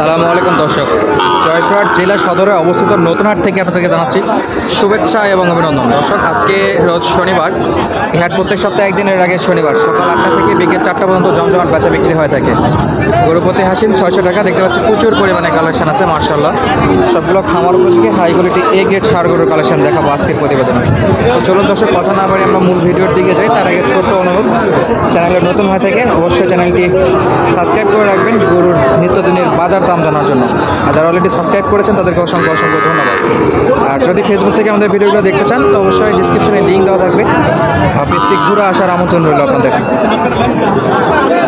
সালামু আলাইকুম, দর্শক। জয়পুরহাট জেলা সদরে অবস্থিত নতুনহাট থেকে আপনাদেরকে জানাচ্ছি শুভেচ্ছা এবং অভিনন্দন। দর্শক, আজকে রোজ শনিবার। এই হাট প্রত্যেক সপ্তাহে একদিনের আগে শনিবার। সকাল আটটা থেকে বিকেল চারটা পর্যন্ত জমজমাট বেচা বিক্রি হয়ে থাকে। গরুপতি হাসিন ছয়শো টাকা। দেখতে পাচ্ছি প্রচুর পরিমাণে কালেকশন আছে মার্শাল্লাহ সবগুলো খামার উপযোগী হাই কোয়ালিটি এ গ্রেড সার গরুর কালেকশন দেখাবো আজকের প্রতিবেদনে। তো চলুন দর্শক, কথা না বাড়ি আমরা মূল ভিডিওর দিকে যাই। তার আগে ছোট্ট অনুরোধ চ্যানেলের নতুন হয়ে থাকে অবশ্যই চ্যানেলটি সাবস্ক্রাইব করে রাখবেন। গরুর নিত্যদিনের বাজার দাম জানার জন্য। আর যারা অলরেডি সাবস্ক্রাইব করেছেন, তাদেরকে অসংখ্য অসংখ্য ধন্যবাদ। আর যদি ফেসবুক থেকে আমাদের ভিডিওগুলো দেখতে চান, তো অবশ্যই ডিসক্রিপশনে লিঙ্ক দেওয়া থাকবে। পেজটি ঘুরে আসার আমন্ত্রণ রইল আপনাদের।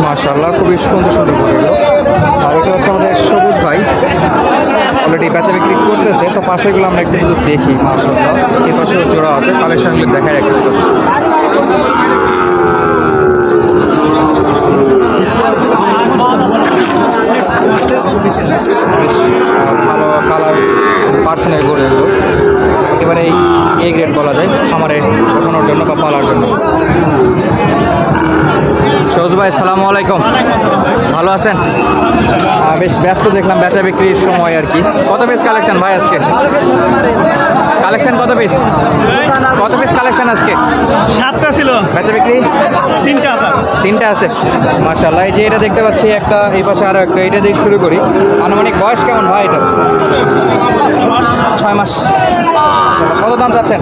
মাশাআল্লাহ, খুবই সুন্দর সুন্দর গরুগুলো আর এটা হচ্ছে আমাদের সবুজ ভাই। অলরেডি বেচা বিক্রি করতেছে, তো পাশেগুলো আমরা একটু দেখি, মাশাআল্লাহ। এই পাশেও জোড়া আছে, কালেকশনগুলো দেখাই রাখতেছি ভালো কালার পার্সেন্টের গড়ে এগুলো একেবারে এ গ্রেড বলা যায় খামারে ওঠানোর জন্য বা পালার জন্য। সৌজ ভাই সালামু আলাইকুম। ভালো আছেন? বেশ ব্যস্ত দেখলাম বেচা বিক্রির সময় আর কি। কত পিস কালেকশন ভাই আজকে? কালেকশন কত পিস কত পিস কালেকশন আজকে? সাতটা ছিল। বেচা বিক্রি? তিনটা আছে। তিনটা আছে। মার্শাল্লাহ এই যে এটা দেখতে পাচ্ছি একটা এই পাশে আরও একটা এটা দিয়ে শুরু করি। আনুমানিক বয়স কেমন ভাই এটা? ছয় মাস। কত দাম চাচ্ছেন?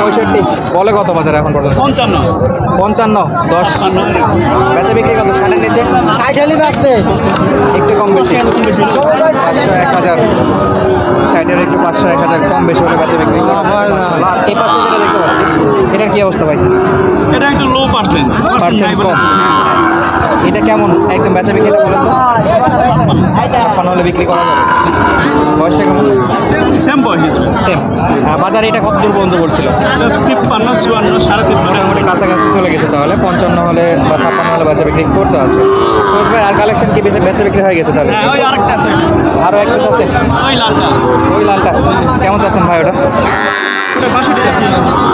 পঁয়ষট্টি। বলে কত বাজার এখন পর্যন্ত? পঞ্চান্ন। পঞ্চান্ন দশ। বেচা বিক্রি কত? ষাটের নিচে? ষাট হলে বাঁচবে একটু কম বেশি। পাঁচশো এক হাজার। ষাটের একটু পাঁচশো এক হাজার কম বেশি হলে বেচা বিক্রি। আর এই পাশে যেটা দেখতে পাচ্ছি এটার কি অবস্থা ভাই? এটা একটু লো পার্সেন্ট পার্সেন্ট কম। এটা কেমন? একদম বেচা বিক্রিটা বলেন তো। ছাপ্পান্ন হলে বিক্রি করা যাবে। বয়সটা কেমন? সেম বয়স সেম বাজারে এটা কত দূর পর্যন্ত বলছিল তিপ্পান্ন চুয়ান্ন সাড়ে তিপ্পান্ন। মোটামুটি কাছাকাছি চলে গেছে তাহলে। পঞ্চান্ন হলে বা ছাপ্পান্ন হলে বেচা বিক্রি করতে আছে। ভাই আর কালেকশন কি বেচা বেচা বিক্রি হয়ে গেছে তাহলে? হ্যাঁ আরও এক পিস আছে? ওই লালটা। ওই লালটা। কেমন চাচ্ছেন ভাই ওটা?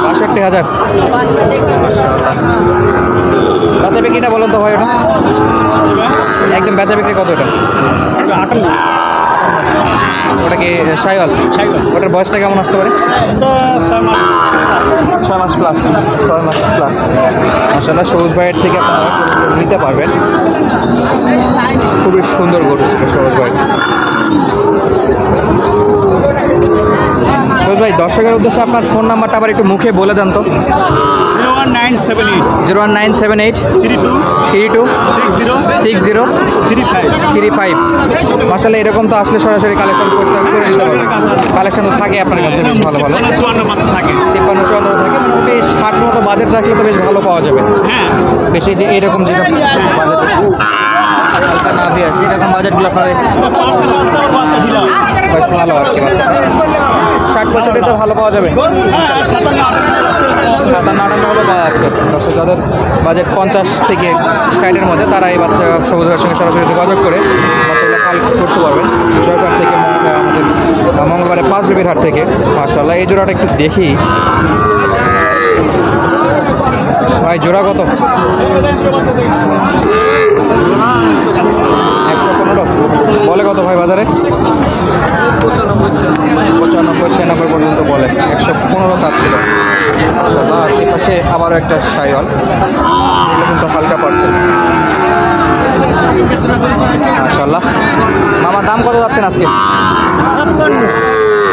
বাষট্টি হাজার। বেচা বিক্রিটা বলেন তো ভাই ওটা। একদম বেচা বিক্রি কত ওটা ওটা কি সাইওয়াল? ওটার বয়সটা কেমন আসতে পারে? ছয় মাস প্লাস ছয় মাস প্লাস মাসাল্লাহ সবুজ ভাইয়ের থেকে নিতে পারবেন। খুবই সুন্দর গরু ছিল সবুজ ভাই ভাই দর্শকের উদ্দেশ্যে আপনার ফোন নাম্বারটা আবার একটু মুখে বলে দেন তো। Zero one nine seven eight. Zero one nine seven eight. Three two. Three two. Six zero. Three five. Three five. মাসাল্লাহ এরকম তো আসলে সরাসরি কালেকশন করতে করে নিতে পারবেন। কালেকশন তো থাকে আপনার কাছে বেশ ভালো ভালো। থাকে। তিপ্পান্ন চুয়ান্ন থাকে মোটামুটি ষাট মতো বাজেট রাখলে তো বেশ ভালো পাওয়া যাবে। হ্যাঁ। বেশি যে এরকম যেটা বাজেট হালকা নাভি আছে এরকম আপনার বেশ ভালো আর কি ষাট পঁয়ষট্টি তো ভালো পাওয়া যাবে। সাতান্ন আটান্ন হলে পাওয়া যাচ্ছে। দর্শক যাদের বাজেট পঞ্চাশ থেকে ষাটের মধ্যে তারা এই বাচ্চা সবুজ ভাইয়ের সঙ্গে সরাসরি যোগাযোগ করে বাচ্চাগুলো করতে পারবেন থেকে আমাদের মঙ্গলবারে পাঁচ রুপির হাট থেকে মার্শাল্লাহ এই জোড়াটা একটু দেখি। ভাই জোড়া কত একশো পনেরো বলে কত ভাই বাজারে? পঁচানব্বই ছিয়ানব্বই পর্যন্ত বলে। একশো পনেরো চাচ্ছিল ছিল। আর এই পাশে আবারও একটা সাইওয়াল এগুলো কিন্তু হালকা পার্সেন্ট মাশাল্লাহ মামা দাম কত যাচ্ছেন আজকে?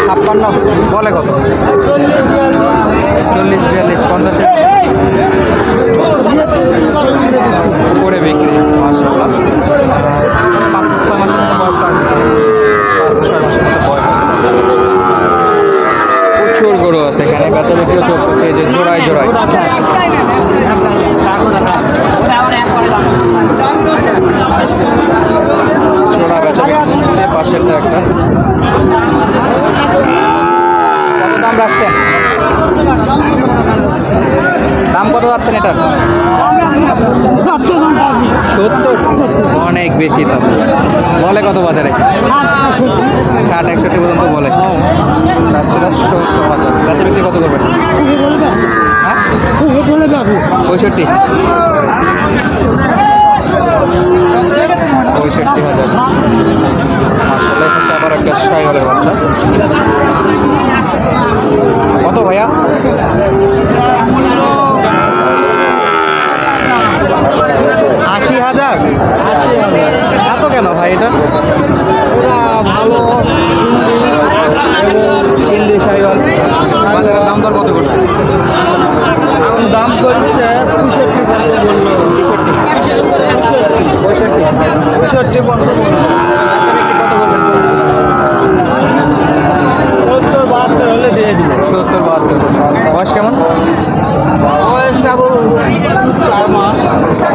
ছাপ্পান্ন। বলে কত? চল্লিশ বিয়াল্লিশ পঞ্চাশের করে বিক্রি। মাশাআল্লাহ পাঁচ ছয় মাসের মতো বয়স লাগবে পাঁচ ছয় মাসের মতো বয়স প্রচুর গরু আছে এখানে বেচা বিক্রিও চলতেছে এই যে জোড়ায় জোড়ায় জোড়া বেচা বিক্রি পাশেরটা একটা। দাম রাখছেন? দাম কত যাচ্ছেন এটা? সত্তর? অনেক বেশি দাম। বলে কত বাজারে? ষাট, একষট্টি পর্যন্ত বলে। যাচ্ছিল সত্তর হাজার বেচা বিক্রি কত করবেন? হ্যাঁ? পঁয়ষট্টি। পঁয়ষট্টি হাজার। মাসাল্লাহ এখানে আবার একটা সাইওয়ালের বাচ্চা। কত ভাইয়া? আশি হাজার? এত কেন ভাই এটা? ভালো সিন্ধি সাইওয়াল বাজারের দাম দর কত করছে এখন দাম করছে পঁয়ষট্টি পর্যন্ত বলল পঁয়ষট্টি পঁয়ষট্টি পর্যন্ত কত বলবেন সত্তর বাহাত্তর হলে দিয়ে দিব সত্তর বাহাত্তর বয়স কেমন? বয়স কেবল চার মাস।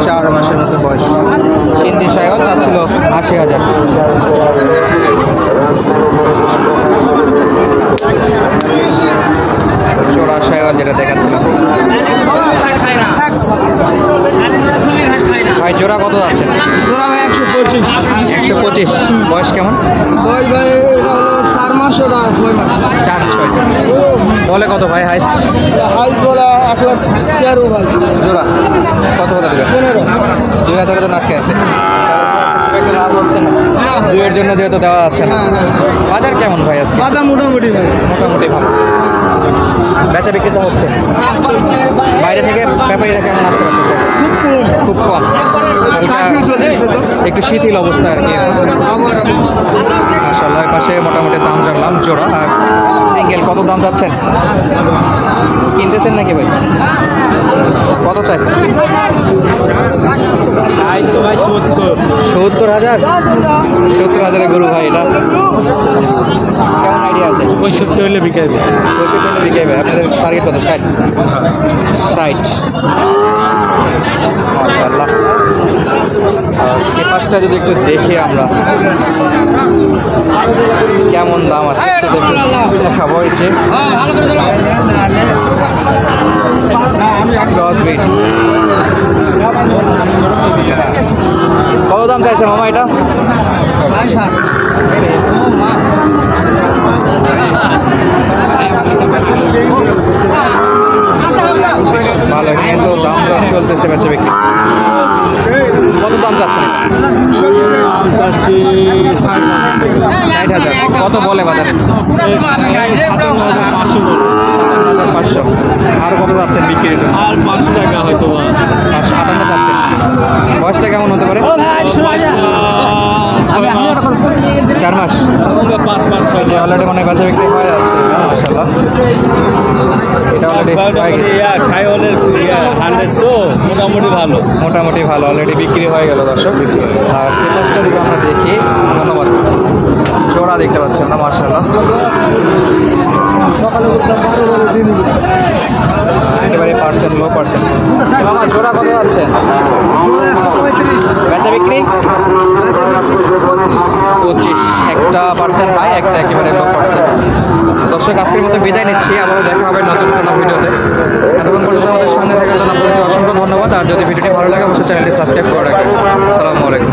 চার মাসের মতো বয়স। সিন্ধি সাইওয়াল যাচ্ছিল আশি হাজার। চোরা সাইওয়াল যেটা দেখাচ্ছিলাম ভাই জোড়া কত যাচ্ছে? একশো পঁচিশ। একশো পঁচিশ। বয়স কেমন? বয়স ভাই চার মাস ওটা ছয় মাস। চার ছয় বলে কত ভাই হাইস্ট? হাইস বলা এক লাখ তেরো ভাই। জোড়া। কত করে দেবে? পনেরো। দুই হাজার তো নাটকে আছে। দুইয়ের জন্য যেহেতু দেওয়া না। হ্যাঁ, হ্যাঁ। বাজার কেমন ভাই আছে বাজার মোটামুটি ভাই মোটামুটি ভালো। বেচা বিক্রি তো হচ্ছে। বাইরে থেকে ব্যাপারীরা কেমন আসতে পারতেছে? খুব কম। খুব কম। একটু শিথিল অবস্থা আর কি মাসাল্লাহ পাশে মোটামুটি দাম জানলাম জোড়া আর সিঙ্গেল। কত দাম যাচ্ছেন কিনতেছেন নাকি ভাই? কত চাই? সত্তর হাজার? সত্তর হাজারের গরু ভাই এটা। কেমন আইডিয়া আছে? পঁয়ষট্টি হলে বিকাইবে। পঁয়ষট্টি হলে বিক্রি হবে আপনাদের টার্গেট কত? ষাট। ষাট। মাশাআল্লাহ। এই পাশটা যদি একটু দেখি আমরা। কেমন দাম আছে সেটা দেখাবো এই যে। ক্রস বিট কত দাম চাইছে মামা এটা। ভালো, কিন্তু দাম দর চলতেছে বেচা বিক্রি। কত দাম চাচ্ছেন? ষাট হাজার। কত বলে বাজারে? সাতান্ন হাজার পাঁচশো। আর কত যাচ্ছেন বিক্রির জন্য? আর পাঁচশো টাকা হয়তো পাঁচশো আটান্ন যাচ্ছেন বয়সটা কেমন হতে পারে? চার মাস। অলরেডি মানে বেচা বিক্রি হয়ে যাচ্ছে। এটা অলরেডি হয়ে গেছে। সাইওয়ালের হান্ড্রেড তো মোটামুটি ভালো। মোটামুটি ভালো অলরেডি বিক্রি হয়ে গেল দর্শক। আর তেতাসটা যদি আমরা দেখি ধন্যবাদ। জোড়া দেখতে পাচ্ছি আমরা মার্শাল্লাহ একেবারে পার্সেন্ট লো পার্সেন্ট। মামা, জোড়া একটা পার্সেন্ট হাই একটা একেবারে লো পার্সেন্ট। দর্শক, আজকের মতো বিদায় নিচ্ছি। আবারও দেখা হবে নতুন কোনো ভিডিওতে। এতক্ষণ পর্যন্ত আমাদের সঙ্গে থাকার জন্য অসংখ্য ধন্যবাদ। আর যদি ভিডিওটি ভালো লাগে, অবশ্যই চ্যানেলটি সাবস্ক্রাইব করে রাখবেন। আসসালামু আলাইকুম।